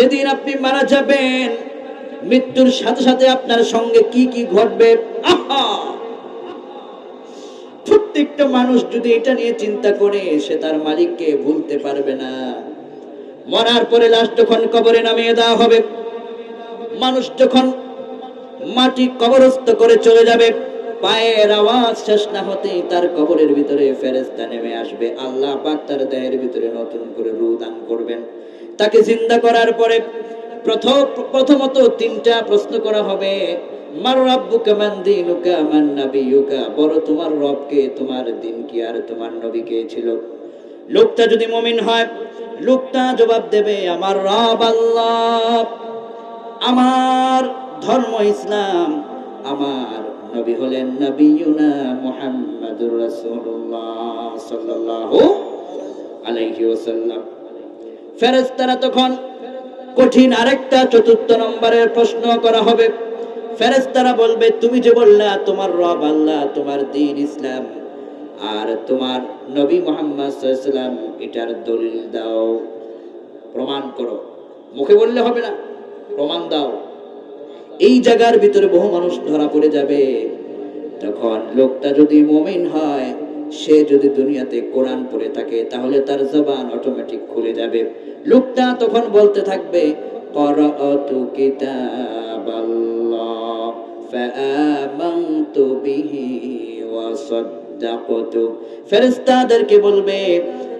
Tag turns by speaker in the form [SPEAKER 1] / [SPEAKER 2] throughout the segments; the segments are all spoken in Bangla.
[SPEAKER 1] যেদিন আপনি মারা যাবেন, মৃত্যুর সাথে সাথে আপনার সঙ্গে কি কি ঘটবে? আহা! প্রত্যেকটা মানুষ যদি এটা নিয়ে চিন্তা করে, সে তার মালিককে ভুলতে পারবে না। মরার পরে লাশ যখন কবরে নামিয়ে দেওয়া হবে, মানুষ যখন মাটি কবরস্থ করে চলে যাবে, পায়ের আওয়াজ শেষ না হতেই তার কবরের ভিতরে ফেরেস্তা নেমে আসবে। আল্লাহ পাক তার দেহের ভিতরে নতুন করে রু দান করবেন। তাকে জিন্দা করার পরে প্রথম, প্রথমত তিনটা প্রশ্ন করা হবে। মার তোমার দিন কি আর তোমার নবী কে ছিল? লোকটা যদি হয়, লোকটা জবাব দেবে, আমার ধর্ম ইসলাম। আমার নবী হলেন সাল্লাল্লাহু আলাইহি ওয়াসাল্লাম। ফেরেশতারা তখন কঠিন আরেকটা চতুর্থ নম্বরের প্রশ্ন করা হবে। ফেরেশতারা বলবে, তুমি যে বললা, তোমার রব আল্লাহ, তোমার দিন ইসলাম, আর তোমার নবী মোহাম্মদ সাল্লাম এটার দলিল দাও। প্রমাণ করো। মুখে বললে হবে না, প্রমাণ দাও। এই জায়গার ভিতরে বহু মানুষ ধরা পড়ে যাবে। তখন লোকটা যদি মমিন হয় সে যদি দুনিয়াতে কোরআন পড়ে থাকে, তাহলে তার জবান অটোমেটিক খুলে যাবে। লোকটা তখন বলতে থাকবে বলবে,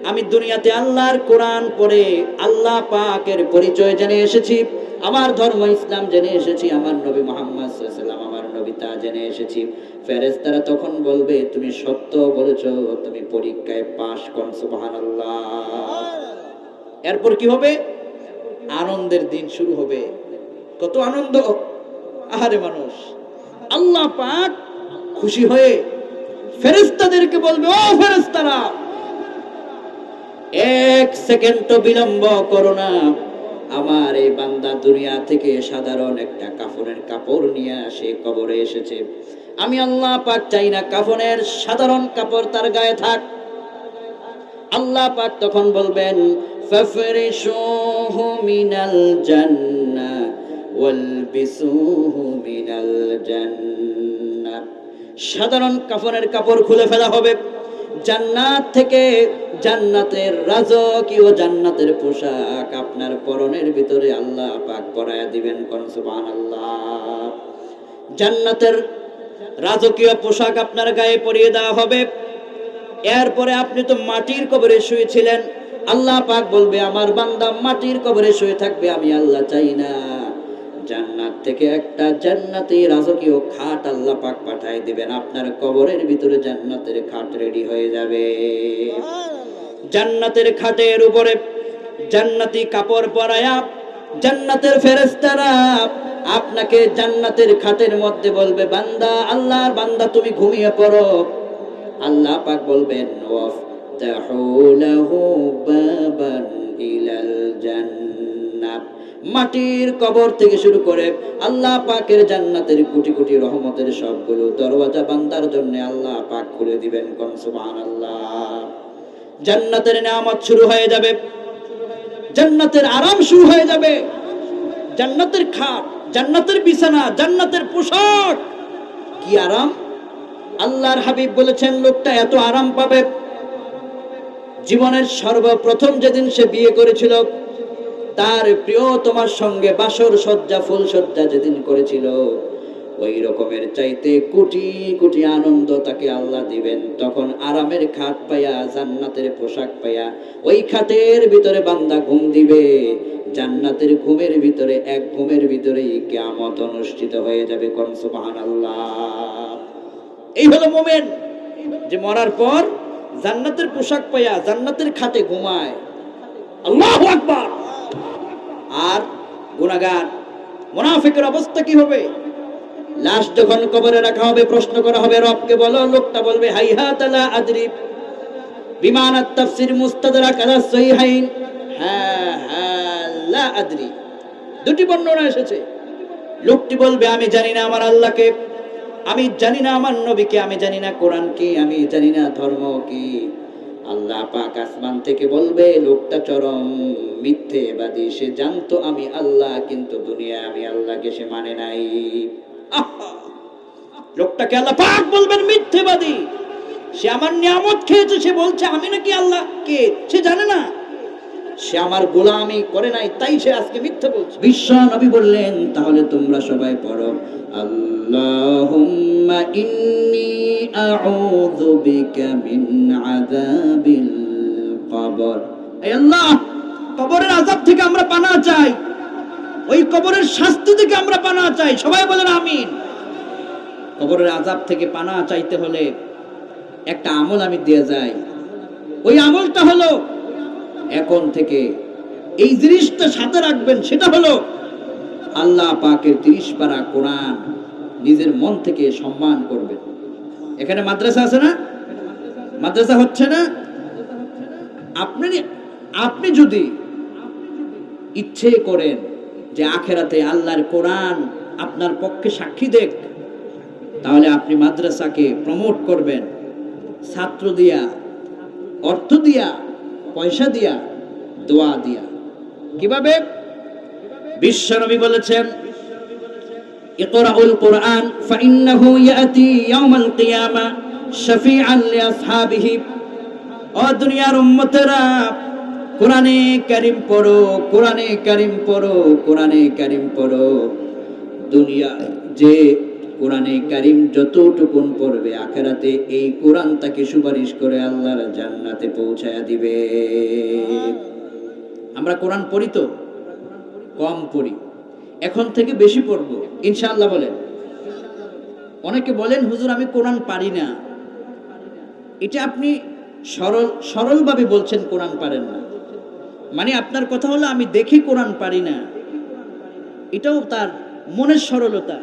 [SPEAKER 1] আমি দুনিয়াতে আল্লাহর কোরআন পড়ে, আল্লাহ পাকের পরিচয় জেনে এসেছি, আমার ধর্ম ইসলাম জেনে এসেছি, আমার নবী মোহাম্মদ সাল্লাম তা জেনে এসেছি। ফেরেশতারা তখন বলবে তুমি সত্য বলেছ তুমি পরীক্ষায় পাশ কর সুবহানাল্লাহ। এরপর কি হবে? আনন্দের দিন শুরু হবে। কত আনন্দ! আহারে মানুষ! আল্লাহ পাক খুশি হয়ে ফেরেস্তাদেরকে বলবে ও ফেরেস্তারা এক সেকেন্ড বিলম্ব করো না। আমার এই বান্দা দুনিয়া থেকে সাধারণ একটা কাফনের কাপড় নিয়ে সে কবরে এসেছে। আমি আল্লাহ পাক চাই না কাফনের সাধারণ কাপড় তার গায়ে থাক। আল্লাহ পাক তখন বলবেন মিনাল মিনাল সাধারণ কাফনের কাপড় খুলে ফেলা হবে। জান্নাত থেকে জান্নাতের রাজকীয় জান্নাতের পোশাক আপনার পরনের ভিতরে আল্লাহ পাক পরায়া দিবেন কোন সুবহানাল্লাহ। জান্নাতের রাজকীয় পোশাক আপনার গায়ে পরিয়ে দেওয়া হবে। এরপরে আপনি তো মাটির কবরে শুয়েছিলেন। আল্লাহ পাক বলবে, আমার বান্দা মাটির কবরে শুয়ে থাকবে, আমি আল্লাহ চাই না। জান্নাত থেকে একটা জান্নাতি রাজকীয় খাট আল্লাহ পাক পাঠায় দিবেন। আপনার কবরের ভিতরে জান্নাতের খাট রেডি হয়ে যাবে। জান্নাতের খাটের উপরে জান্নাতি কাপড় পরায়া জান্নাতের ফেরেস্তারা আপনাকে জান্নাতের খাটের মধ্যে বলবে, বান্দা, আল্লাহর বান্দা, তুমি ঘুমিয়ে পড়ো। আল্লাহ পাক বলবেন জান্নাত। মাটির কবর থেকে শুরু করে আল্লাহ পাকের জান্নাতের কোটি কোটি রহমতের সবগুলো দরওয়াজা বান্দার জন্য আল্লাহ পাক খুলে দিবেন, কোন সুবহানাল্লাহ। জান্নাতের নিয়ামত শুরু হয়ে যাবে। জান্নাতের আরাম শুরু হয়ে যাবে। জান্নাতের খাট, জান্নাতের বিছানা, জান্নাতের পোশাক। কি আরাম? আল্লাহর হাবিব বলেছেন, লোকটা এত আরাম পাবে। জীবনের সর্বপ্রথম যেদিন সে বিয়ে করেছিল, তার প্রিয় তোমার সঙ্গে বাসর সজ্জা ফুল সজ্জা যেদিন করেছিল ওই রকমের চাইতে কোটি কোটি আনন্দ তাকে আল্লাহ দিবেন। তখন আরামের খাট পাইয়া, জান্নাতের পোশাক পাইয়া, ওই খাটের ভিতরে বান্দা ঘুম দিবে। জান্নাতের ঘুমের ভিতরে, এক ঘুমের ভিতরেই কেয়ামত অনুষ্ঠিত হয়ে যাবে কোন? আল্লাহ এই হলো মোমেন, যে মরার পর জান্নাতের পোশাক পাইয়া, জান্নাতের খাটে ঘুমায়। আল্লাহ আর গুনাহগার, মুনাফিকের অবস্থা কি হবে? লাশ যখন কবরে রাখা হবে, প্রশ্ন করা হবে, রবকে বলো, লোকটা বলবে হাইহাত লা আদরি বিমান তাফসির মুস্তাদরাক আলা সহিহাইন। হ্যাঁ হ্যাঁ লা আদরি। দুটি বর্ণনা এসেছে। লোকটি বলবে, আমি জানি না আমার আল্লাহকে। আমি জানি না আমার নবীকে। আমি জানি না কোরআন কি। আমি জানি না ধর্ম কি। আল্লাহ পাক আসমান থেকে বলবে, লোকটা চরম মিথ্যে মিথ্যেবাদী। সে জানতো আমি আল্লাহ, কিন্তু দুনিয়া আমি আল্লাহকে সে মানে নাই! লোকটাকে আল্লাহ পাক বলবেন মিথ্যেবাদী। সে আমার নিয়ামত খেয়েছে সে বলছে আমি নাকি আল্লাহ কে সে জানে না। সে আমার গোলামি করে নাই তাই সে আজকে মিথ্যে বলছে। বিশ্ব নবী বললেন তাহলে তোমরা সবাই পড়ো আল্লাহুম্মা ইন্নী আউযু বিকা মিন আযাবিল কবর। আল্লাহ কবরের আযাব থেকে আমরা পানা চাই। ওই কবরের শাস্তি থেকে আমরা পানা চাই। সবাই বলেন আমিন। কবরের আযাব থেকে পানা চাইতে হলে একটা আমল আমি দিয়ে যাই। ওই আমলটা হলো এখন থেকে এই জিনিসটা সাথে রাখবেন, সেটা হলো আল্লাহ পাকের তিরিশ পারা কোরআন নিজের মন থেকে সম্মান করবেন। এখানে মাদ্রাসা আছে না? মাদ্রাসা হচ্ছে না? আপনি আপনি যদি ইচ্ছে করেন যে আখেরাতে আল্লাহর কোরআন আপনার পক্ষে সাক্ষী দেখ। তাহলে আপনি মাদ্রাসাকে প্রমোট করবেন। ছাত্র দিয়া, অর্থ দিয়া, পয়সা দিয়া, দোয়া দিয়া। কীভাবে? বিশ্বনবী বলেছেন, ইকরাউল কোরআন, ফাইন্নাহু ইয়াতি ইয়াউমাল কিয়ামা শাফিআন লিআসহাবিহি ও দুনিয়ার উম্মতেরা কোরআনে কারিম পড়ো, কোরআনে কারিম পড়ো, কোরআনে কারিম পড়ো। দুনিয়া যে কোরআনে কারিম যতটুকুন পড়বে, আখেরাতে এই কোরআন তাকে সুপারিশ করে আল্লাহর জান্নাতে পৌঁছায়া দিবে। আমরা কোরআন পড়ি তো? কম পড়ি। এখন থেকে বেশি পড়ব, ইনশাআল্লাহ বলেন। অনেকে বলেন, হুজুর, আমি কোরআন পারি না। এটা আপনি সরল, সরলভাবে বলছেন, কোরআন পারেন না। মানে আপনার কথা হলো আমি দেখি কোরআন পারি না। এটাও তার মনের সরলতা।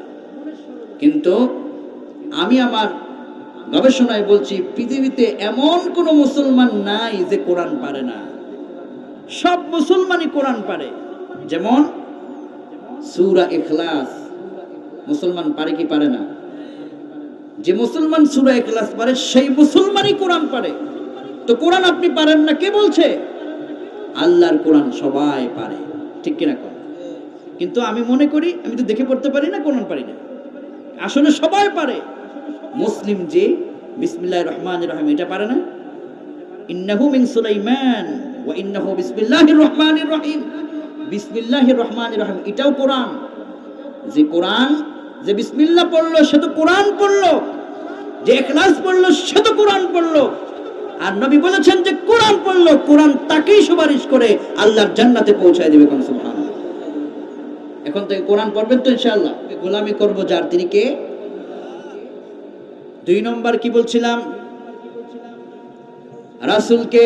[SPEAKER 1] কিন্তু আমি আমার গবেষণায় বলছি, পৃথিবীতে এমন কোনো মুসলমান নাই যে কোরআন পারে না। সব মুসলমানই কোরআন পারে। যেমন সুরা এখলাস মুসলমান পারে কি পারে না? যে মুসলমান সুরা এখলাস পারে, সেই মুসলমানই কোরআন পারে। তো কোরআন আপনি পারেন না, কে বলছে? আল্লাহর কোরআন সবাই পারে। ঠিক কিনা কর কিন্তু আমি মনে করি, আমি তো দেখে পড়তে পারি না, কোরআন পারি না। আসলে সবাই পারে। মুসলিম যে বিসমিল্লাহ রহমান রহিম, এটা পারে না? ইন্নাহু মিন সুলাইমান, ওয়া ইন্নাহু বিসমিল্লাহির রহমানির রহিম। বিসমিল্লাহির রহমানির রহিম, এটাও কোরআন। যে কোরআন, যে বিসমিল্লাহ পড়ল, সে তো কোরআন পড়ল। যে ইখলাস পড়ল, সে তো কোরআন পড়ল। আর নবী বলেছেন যে কোরআন পড়ল, কোরআন তাকেই সুপারিশ করে আল্লাহর জান্নাতে পৌঁছায় দেবে কোন এখন থেকে কোরআন পড়বেন তো ইনশাআল্লাহ। গোলামি করব যার, তিনি কে? দুই নম্বর কি বলছিলাম? রাসূলকে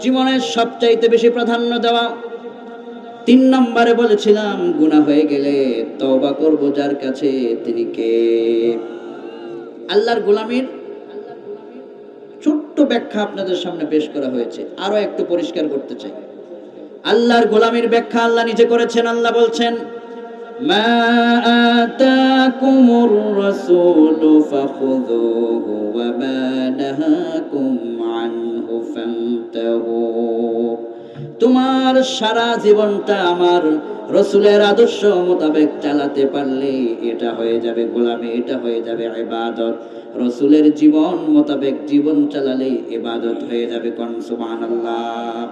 [SPEAKER 1] জীবনের সবচাইতে বেশি প্রাধান্য দেওয়া। তিন নম্বরে বলেছিলাম, গুনাহ হয়ে গেলে তওবা করব যার কাছে, তিনি কে? আল্লাহর গোলামীর ব্যাখ্যা আপনাদের সামনে পেশ করা হয়েছে। আরও একটু পরিষ্কার করতে চাই। আল্লাহর গোলামীর ব্যাখ্যা আল্লাহ নিজে করেছেন, আল্লাহ বলছেন তোমার সারা জীবনটা আমার রসুলের আদর্শ মোতাবেক চালাতে পারলে এটা হয়ে যাবে গোলামে, এটা হয়ে যাবে ইবাদত। রসুলের জীবন মোতাবেক জীবন চালালে ইবাদত হয়ে যাবে কোন? সুবহানাল্লাহ।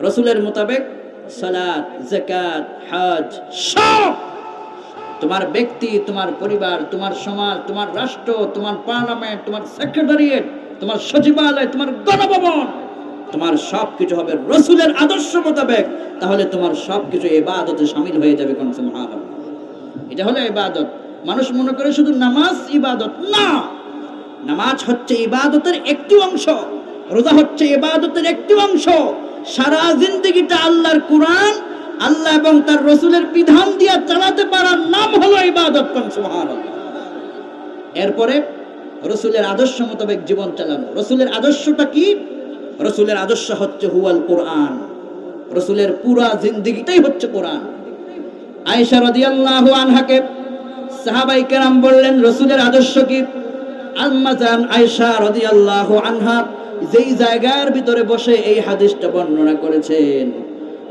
[SPEAKER 1] রসুলের মোতাবেক সালাত জাকাত হজ সব তোমার ব্যক্তি, তোমার পরিবার, তোমার সমাজ, তোমার রাষ্ট্র, তোমার পার্লামেন্ট, তোমার সেক্রেটারিয়েট, তোমার সচিবালয়, তোমার গণভবন তোমার সব কিছু হবে রসুলের আদর্শ মোতাবেক, তাহলে তোমার সব কিছু সামিল হয়ে যাবে কোন এটা হলো ইবাদত। মানুষ মনে করে শুধু নামাজ ইবাদত না, নামাজ হচ্ছে ইবাদতের একটি অংশ, রোজা হচ্ছে ইবাদতের একটি অংশ। সারা জিন্দগিটা আল্লাহর কোরআন, আল্লাহ এবং তার রসুলের বিধান দিয়া চালাতে পারার নাম হলো ইবাদত এরপরে রসুলের আদর্শ মোতাবেক জীবন চালানো। রসুলের আদর্শটা কি? রসুলের আদর্শ হচ্ছে হুয়াল কোরআন। রসুলের পুরা জিন্দিগিটাই হচ্ছে কোরআন। আয়েশা রাদিয়াল্লাহু আনহাকে সাহাবাই কেরাম বললেন, রসুলের আদর্শ কি? আম্মাজান আয়েশা রাদিয়াল্লাহু আনহা যেই জায়গার ভিতরে বসে এই হাদিসটা বর্ণনা করেছেন,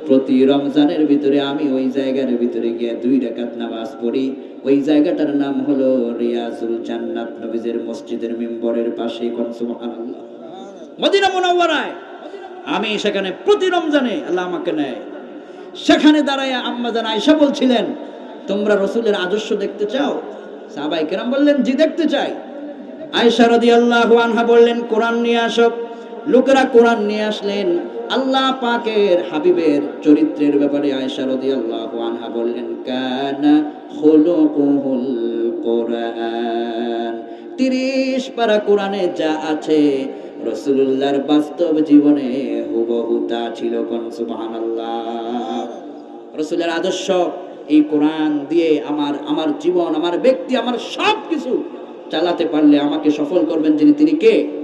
[SPEAKER 1] প্রতি রমজানের ভিতরে আমি ওই জায়গার ভিতরে গিয়ে দুই রাকাত নামাজ পড়ি। ওই জায়গাটার নাম হলো রিয়াজুল জান্নাত নবীজের মসজিদের মেম্বরের পাশে কোন সুবহানাল্লাহ? মদিনা মুনাওয়ারায়। আমি সেখানে প্রতি রমজানে আল্লাহ আমাকে নেয়। সেখানে দাঁড়ায় আম্মাজান আয়সা বলছিলেন, তোমরা রসুলের আদর্শ দেখতে চাও? সাহাবাই কেরাম বললেন, জি, দেখতে চাই। আয়সা রদি আল্লাহ আনহা বললেন, কোরআন নিয়ে আসো। লোকেরা কোরআন নিয়ে আসলেন। আল্লাহ পাকের হাবিবের চরিত্রের ব্যাপারে আয়সা রদি আল্লাহ আনহা বললেন, কানা খুলুকুহুল কোরআন। তিরিশ পারা কোরআনে যা আছে রসুল্লাহর বাস্তব জীবনে হুবহু তা ছিল কোন? সুবহানাল্লাহ। রসুলের আদর্শ, এই কোরআন দিয়ে আমার আমার জীবন, আমার ব্যক্তি, আমার সব কিছু চালাতে পারলে আমাকে সফল করবেন যিনি, তিনি কে?